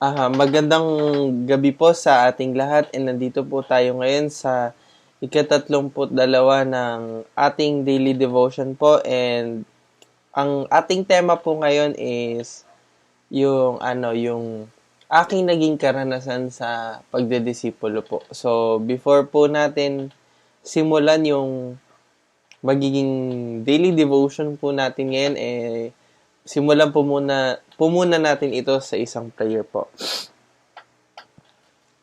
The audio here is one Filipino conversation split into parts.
Ah, magandang gabi po sa ating lahat and nandito po tayo ngayon sa ikatatlumput dalawa ng ating daily devotion po and ang ating tema po ngayon is yung ano yung aking naging karanasan sa pagdedisipulo po. So before po natin simulan yung magiging daily devotion po natin ngayon eh simulan po muna po muna natin ito sa isang prayer po.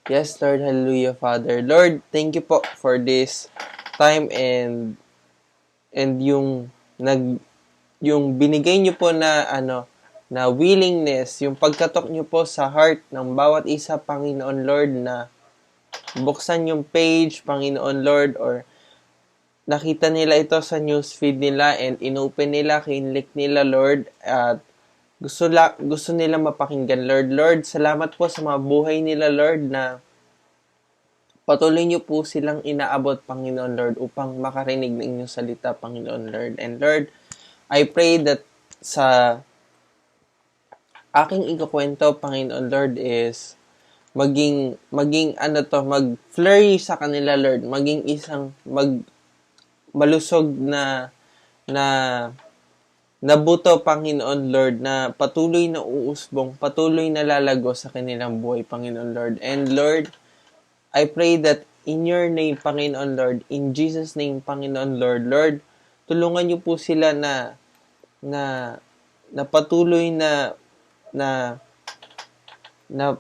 Yes, Lord, hallelujah, Father. Lord, thank you po for this time and and yung nag yung binigay niyo po na ano na willingness, yung pagkatok niyo po sa heart ng bawat isa, Panginoon Lord, na buksan yung page, Panginoon Lord, or nakita nila ito sa newsfeed nila and inopen nila, kinlik nila, Lord, at gusto, la, gusto nila mapakinggan, Lord. Lord, salamat po sa mga buhay nila, Lord, na patuloy niyo po silang inaabot, Panginoon Lord, upang makarinig ng inyong salita, Panginoon Lord. And Lord, I pray that sa aking ikukwento, Panginoon Lord, is maging, maging ano to, mag-flurry sa kanila, Lord. Maging isang, mag, malusog na, na, nabuto, Panginoon Lord, na patuloy na uusbong, patuloy na lalago sa kanilang buhay, Panginoon Lord. And Lord, I pray that in your name, Panginoon Lord, in Jesus' name, Panginoon Lord, Lord, tulungan niyo po sila na, na, na patuloy na, na, na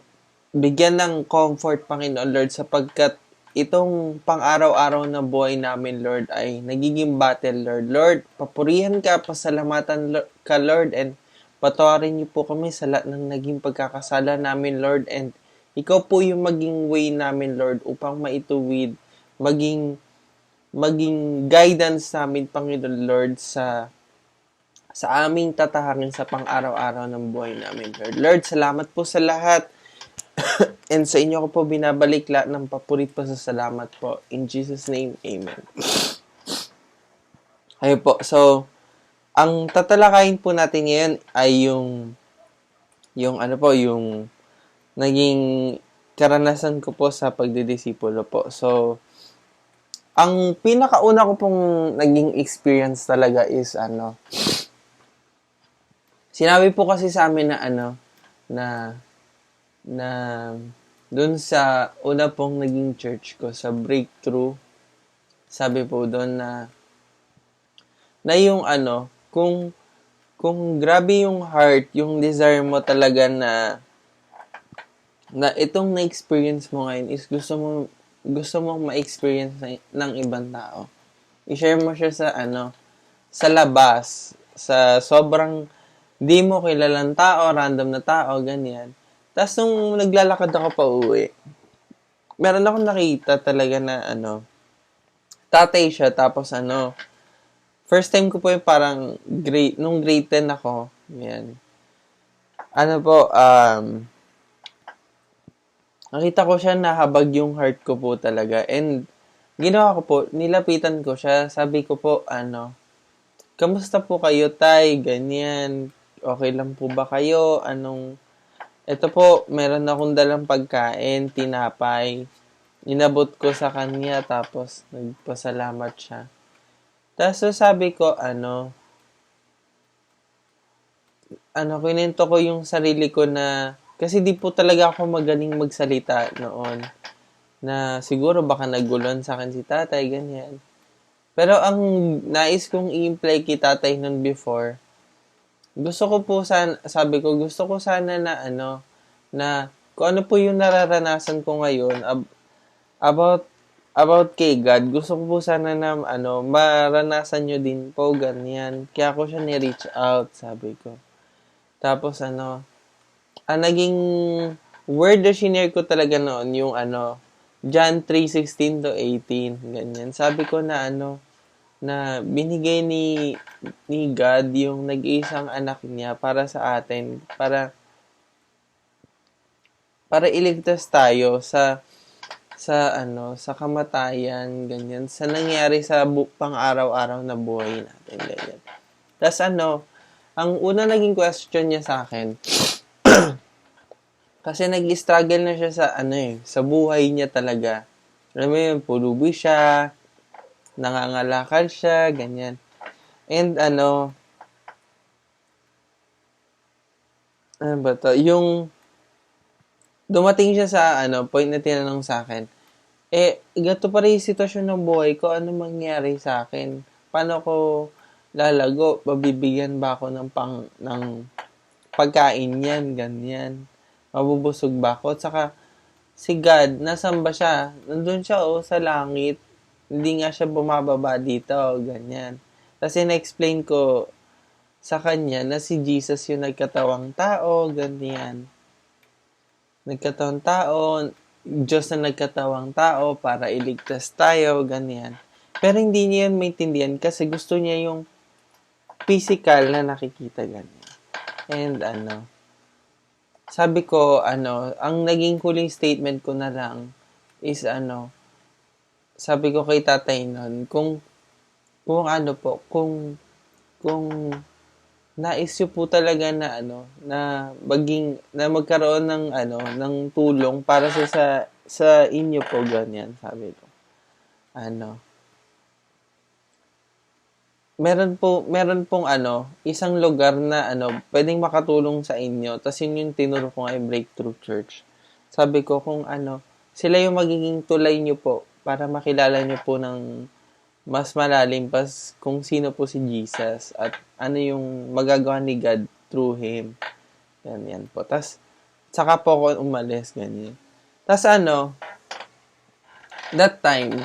bigyan ng comfort, Panginoon Lord, sapagkat itong pang-araw-araw na buhay namin, Lord, ay nagiging battle, Lord. Lord, papurihan ka, pasalamatan ka, Lord, and patawarin niyo po kami sa lahat ng naging pagkakasala namin, Lord, and ikaw po yung maging way namin, Lord, upang maituwid, maging, maging guidance namin, Panginoon Lord, sa sa aming tatahangin sa pang-araw-araw ng buhay namin, Lord. Lord, salamat po sa lahat. And sa inyo ko po binabalik lahat ng papurit pa sa salamat po. In Jesus' name, Amen. Ayun po. So, ang tatalakayin po natin ngayon ay yung yung ano po, yung naging karanasan ko po sa pagdidisipulo po. So, ang pinakauna ko pong naging experience talaga is ano, sinabi po kasi sa amin na ano, na na doon sa una pong naging church ko sa breakthrough sabi po doon na na yung ano kung kung grabe yung heart yung desire mo talaga na na itong na-experience mo ngayon is gusto mo gusto mong ma-experience ng, ng ibang tao. I-share mo siya sa ano sa labas sa sobrang di mo kilalang tao random na tao ganyan tapos nung naglalakad ako pa uwi, meron akong nakita talaga na ano, tatay siya, tapos ano, first time ko po yung parang grade, nung grade 10 ako, yan. Ano po, um, nakita ko siya nahabag yung heart ko po talaga. And, ginawa ko po, nilapitan ko siya, sabi ko po, ano, kamusta po kayo, tay? Ganyan. Okay lang po ba kayo? Anong, ito po, meron akong dalang pagkain, tinapay. Inabot ko sa kanya, tapos nagpasalamat siya. Tapos sabi ko, ano, ano, kinento ko yung sarili ko na, kasi di po talaga ako magaling magsalita noon. Na siguro baka nagulon sa akin si tatay, ganyan. Pero ang nais kong i-imply kay tatay nun before, gusto ko po sana, sabi ko, gusto ko sana na ano, na kung ano po yung nararanasan ko ngayon ab- about about kay God, gusto ko po sana na ano, maranasan nyo din po, ganyan. Kaya ako siya ni-reach out, sabi ko. Tapos ano, ang naging word na shinare ko talaga noon, yung ano, John 3:16 to 18, ganyan. Sabi ko na ano, na binigay ni ni God yung nag-iisang anak niya para sa atin, para para iligtas tayo sa sa ano, sa kamatayan, ganyan, sa nangyari sa bu- pang-araw-araw na buhay natin, ganyan. Tapos ano, ang una naging question niya sa akin, Kasi nag-struggle na siya sa ano eh, sa buhay niya talaga. Alam mo yun, pulubi siya, nangangalakal siya, ganyan. And ano, ano ba to? Yung, dumating siya sa ano, point na tinanong sa akin, eh, gato pa rin yung sitwasyon ng buhay ko, ano mangyari sa akin? Paano ko lalago? Babibigyan ba ako ng pang, ng pagkain yan, ganyan mabubusog ba ako? At saka, si God, nasan ba siya? Nandun siya, oh, sa langit. Hindi nga siya bumababa dito, ganyan. Kasi na-explain ko sa kanya na si Jesus yung nagkatawang tao, ganyan. Nagkatawang tao, Diyos na nagkatawang tao para iligtas tayo, ganyan. Pero hindi niya yan maintindihan kasi gusto niya yung physical na nakikita ganyan. And ano, sabi ko, ano, ang naging huling statement ko na lang is ano, sabi ko kay tatay nun, kung, kung ano po, kung, kung nais nyo po talaga na ano, na maging, na magkaroon ng ano, ng tulong para sa, sa, sa inyo po, ganyan, sabi ko. Ano, meron po meron pong ano, isang lugar na ano, pwedeng makatulong sa inyo. Tapos yun yung tinuro ko ay Breakthrough Church. Sabi ko kung ano, sila yung magiging tulay nyo po para makilala nyo po ng mas malalim pas kung sino po si Jesus at ano yung magagawa ni God through Him. Yan, yan po. Tapos, saka po ako umalis, ganyan. Tapos ano, that time,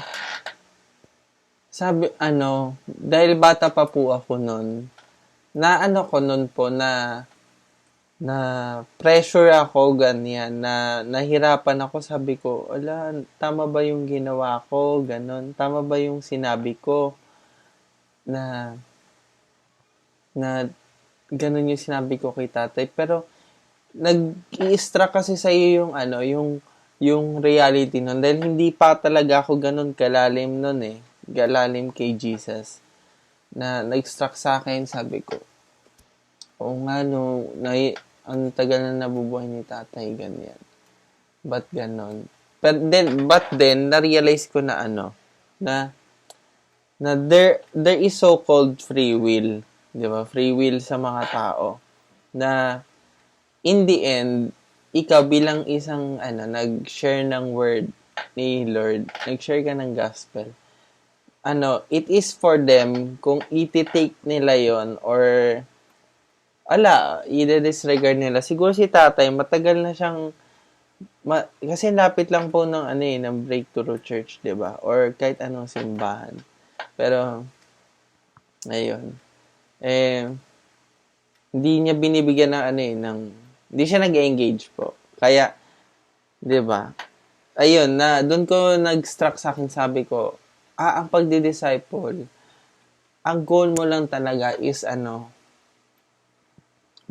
sabi, ano, dahil bata pa po ako noon, na ano ko noon po na na pressure ako ganyan na nahirapan ako. Sabi ko ala tama ba yung ginawa ko? Ganon. Tama ba yung sinabi ko? Na na ganon yung sinabi ko kay tatay. Pero nag-i-struck kasi sa iyo yung ano yung yung reality nun. Dahil hindi pa talaga ako ganon kalalim nun eh. Galalim kay Jesus. Na nag-struck sa akin, sabi ko, o nga no, na, ang tagal na nabubuhay ni tatay, ganyan. But ganon? But then, but then, na-realize ko na ano, na, na there, there is so-called free will, di ba? Free will sa mga tao, na, in the end, ikaw bilang isang, ano, nag-share ng word ni Lord, nag-share ka ng gospel, ano, it is for them kung iti-take nila yon or ala, i-disregard nila. Siguro si tatay, matagal na siyang ma, kasi lapit lang po ng ano eh, ng breakthrough church, ba? Or kahit anong simbahan. Pero ayun. Eh hindi niya binibigyan ng ano eh, ng hindi siya nag-engage po. Kaya 'di ba? Ayun, na doon ko nag-struck sa akin sabi ko, ah, ang pagdi-disciple, ang goal mo lang talaga is ano,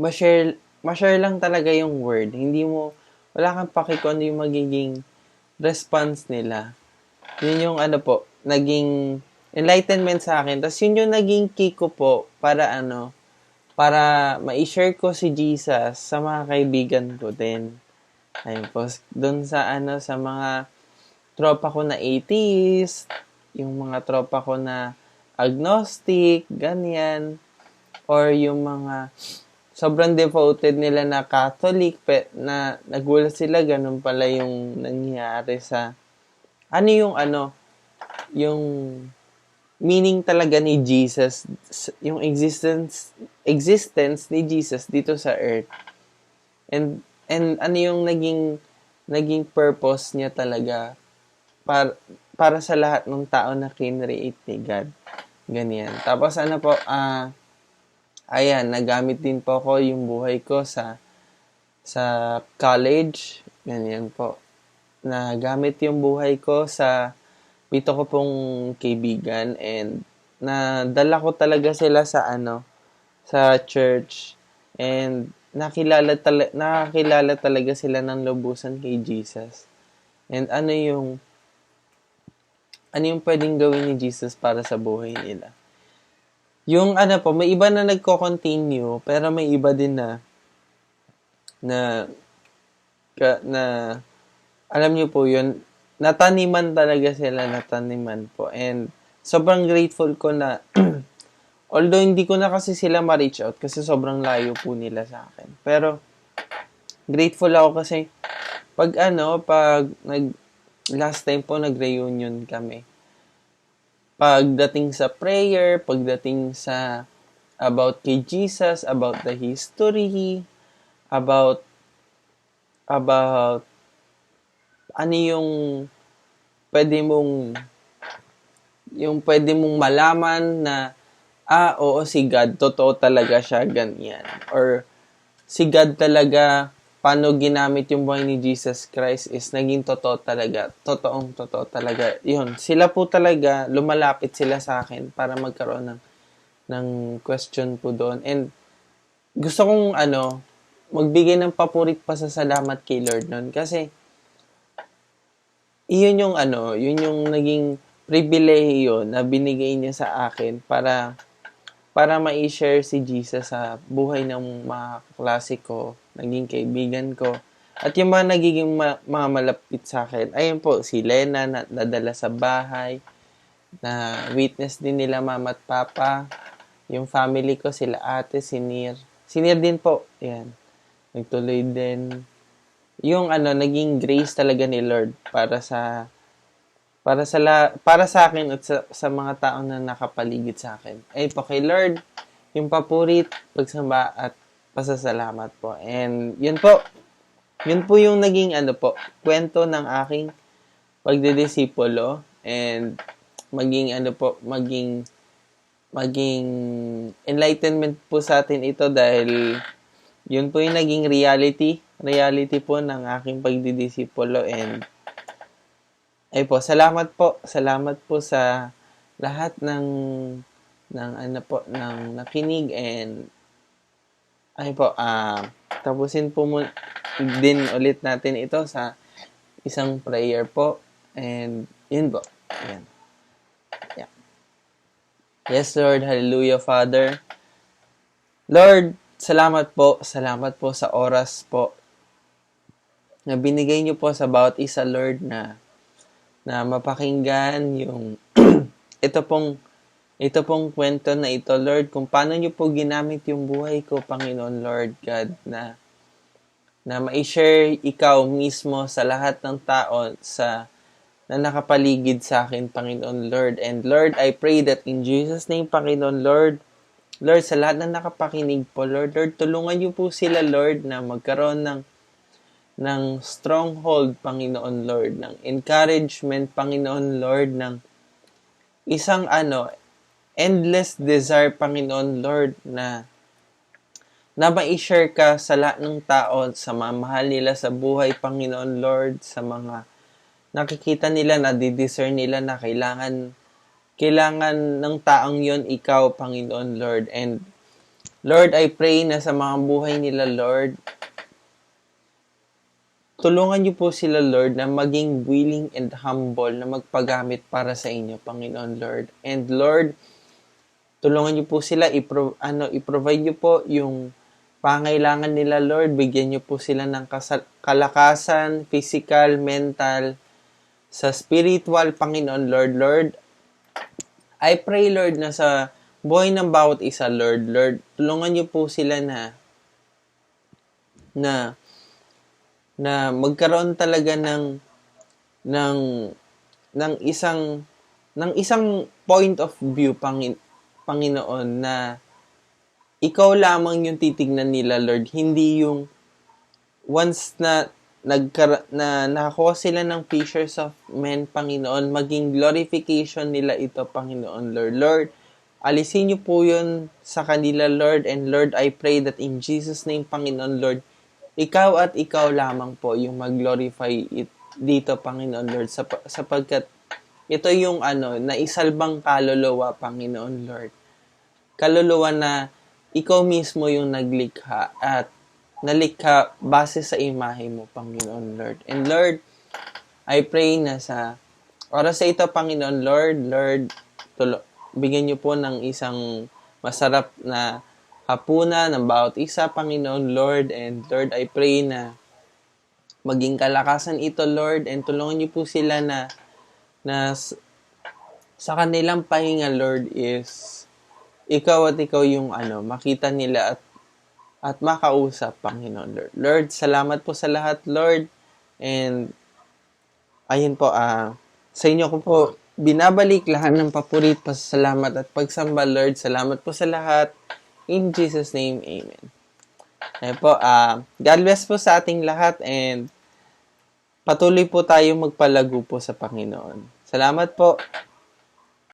ma-share, ma-share lang talaga yung word. Hindi mo, wala kang paki kung ano yung magiging response nila. Yun yung ano po, naging enlightenment sa akin. Tapos yun yung naging key ko po para ano, para ma-share ko si Jesus sa mga kaibigan ko din. Ayun po, doon sa ano, sa mga tropa ko na atheist, yung mga tropa ko na agnostic, ganyan, or yung mga sobrang devoted nila na Catholic, pe, na nagulat sila, ganun pala yung nangyari sa, ano yung ano, yung meaning talaga ni Jesus, yung existence, existence ni Jesus dito sa earth. And, and ano yung naging, naging purpose niya talaga para, para sa lahat ng tao na kinreate ni God. Ganyan. Tapos ano po, ah, uh, ayan, nagamit din po ko yung buhay ko sa sa college. Ganyan po. Nagamit yung buhay ko sa pito ko pong kaibigan and nadala ko talaga sila sa ano, sa church and nakilala, tala, nakakilala talaga sila ng lubusan kay Jesus. And ano yung ano yung pwedeng gawin ni Jesus para sa buhay nila. Yung ano po, may iba na nagko-continue, pero may iba din na na ka, na alam niyo po yun, nataniman talaga sila, nataniman po. And sobrang grateful ko na although hindi ko na kasi sila ma-reach out kasi sobrang layo po nila sa akin. Pero grateful ako kasi pag ano, pag nag last time po nag-reunion kami. Pagdating sa prayer, pagdating sa about kay Jesus, about the history, about about ano yung pwede mong yung pwede mong malaman na ah, oo, si God, totoo talaga siya, ganyan. Or, si God talaga, paano ginamit yung buhay ni Jesus Christ is naging totoo talaga. Totoong totoo talaga. Yun, sila po talaga, lumalapit sila sa akin para magkaroon ng, ng question po doon. And, gusto kong, ano, magbigay ng papurit pa sa salamat kay Lord noon. Kasi, iyon yung ano, yun yung naging pribilehiyo na binigay niya sa akin para para ma-share si Jesus sa buhay ng mga klase ko, naging kaibigan ko. At yung mga nagiging ma- mga malapit sa akin, ayun po, si Lena na nadala sa bahay, na witness din nila mama at papa, yung family ko, sila ate, si Nir. Si Nir din po, yan. Nagtuloy din. Yung ano, naging grace talaga ni Lord para sa para sa la, para sa akin at sa, sa mga taong na nakapaligid sa akin. Ay po kay Lord, yung papurit, pagsamba at pasasalamat po. And yun po, yun po yung naging ano po, kwento ng aking pagdedisipulo and maging ano po, maging maging enlightenment po sa atin ito dahil yun po yung naging reality, reality po ng aking pagdidisipulo and ay po, salamat po. Salamat po sa lahat ng ng ano po ng nakinig and ay po uh, tapusin po mo din ulit natin ito sa isang prayer po and yun po. Yan. Yeah. Yes, Lord. Hallelujah, Father. Lord, salamat po. Salamat po sa oras po na binigay niyo po sa bawat isa, Lord, na na mapakinggan yung ito pong ito pong kwento na ito, Lord, kung paano niyo po ginamit yung buhay ko, Panginoon Lord God, na na ma-share ikaw mismo sa lahat ng tao sa na nakapaligid sa akin, Panginoon Lord. And Lord, I pray that in Jesus' name, Panginoon Lord, Lord, sa lahat na nakapakinig po, Lord, Lord, tulungan niyo po sila, Lord, na magkaroon ng ng stronghold, Panginoon Lord, ng encouragement, Panginoon Lord, ng isang ano, endless desire, Panginoon Lord, na na ma-share ka sa lahat ng tao, sa mga mahal nila sa buhay, Panginoon Lord, sa mga nakikita nila, na di-discern nila na kailangan kailangan ng taong yon ikaw, Panginoon Lord. And Lord, I pray na sa mga buhay nila, Lord, Tulungan niyo po sila, Lord, na maging willing and humble na magpagamit para sa inyo, Panginoon Lord. And Lord, tulungan niyo po sila, ipro, ano, i-provide niyo po yung pangailangan nila, Lord. Bigyan niyo po sila ng kasal- kalakasan, physical, mental, sa spiritual, Panginoon Lord. Lord, I pray, Lord, na sa buhay ng bawat isa, Lord, Lord, tulungan niyo po sila na na na magkaroon talaga ng ng ng isang ng isang point of view Pangin, Panginoon na ikaw lamang yung titignan nila Lord. Hindi yung once na nagkara na nakakuha sila ng pictures of men Panginoon maging glorification nila ito Panginoon Lord. Lord alisin niyo po yun sa kanila Lord. And Lord I pray that in Jesus name Panginoon Lord ikaw at ikaw lamang po yung mag-glorify it dito, Panginoon Lord, sap- sapagkat ito yung ano, na isalbang kaluluwa, Panginoon Lord. Kaluluwa na ikaw mismo yung naglikha at nalikha base sa imahe mo, Panginoon Lord. And Lord, I pray na sa oras sa ito, Panginoon Lord, Lord, tulo, bigyan niyo po ng isang masarap na hapunan ng bawat isa, Panginoon, Lord. And Lord, I pray na maging kalakasan ito, Lord. And tulungan niyo po sila na, na sa kanilang pahinga, Lord, is ikaw at ikaw yung ano, makita nila at at makausap, Panginoon Lord. Lord, salamat po sa lahat, Lord. And, ayun po, ah, sa inyo ko po, binabalik lahat ng papurit, pasasalamat at pagsamba, Lord. Salamat po sa lahat. In Jesus' name, Amen. Ayun po, ah, God bless po sa ating lahat and patuloy po tayong magpalago po sa Panginoon. Salamat po.